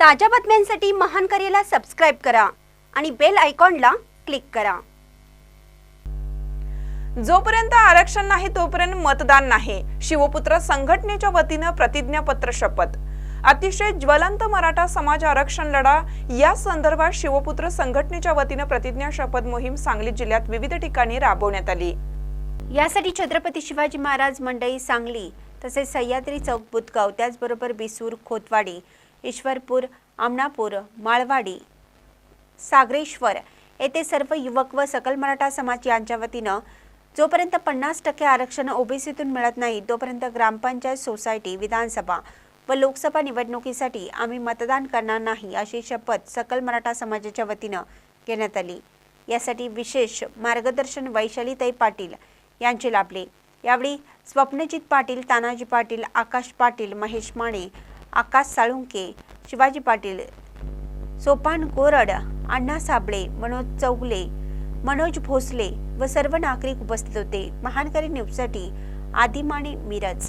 ताज्या बातम्यांसाठी महान करेला सबस्क्राईब करा आणि बेल आयकॉनला क्लिक करा. जोपर्यंत आरक्षण नाही तोपर्यंत मतदान नाही. शिवपुत्र संघटनेच्या वतीनं प्रतिज्ञापत्र शपथ. अतिशय ज्वलंत मराठा समाज आरक्षण लढा. या संदर्भात शिवपुत्र संघटनेच्या वतीनं प्रतिज्ञा शपथ मोहीम सांगली जिल्ह्यात विविध ठिकाणी राबवण्यात आली. यासाठी छत्रपती शिवाजी महाराज मंडई सांगली तसेच सह्याद्री चौक बुदगाव त्याचबरोबर बिसूर खोतवाडी ईश्वरपूर आमणापूर माळवाडी. सागरेश्वर येथे सर्व युवक व सकल मराठा समाज यांच्या वतीनं जोपर्यंत पन्नास टक्के आरक्षण ओबीसीतून मिळत नाही तोपर्यंत ग्रामपंचायत सोसायटी विधानसभा व लोकसभा निवडणुकीसाठी आम्ही मतदान करणार नाही अशी शपथ सकल मराठा समाजाच्या वतीनं घेण्यात आली. यासाठी विशेष मार्गदर्शन वैशालीताई पाटील यांचे लाभले. यावेळी स्वप्नजित पाटील तानाजी पाटील आकाश पाटील महेश माने आकाश साळुंके शिवाजी पाटील सोपान कोरड अण्णा साबळे मनोज चौगले मनोज भोसले व सर्व नागरिक उपस्थित होते. महानकरी न्यूजसाठी आदिमाने मिरज.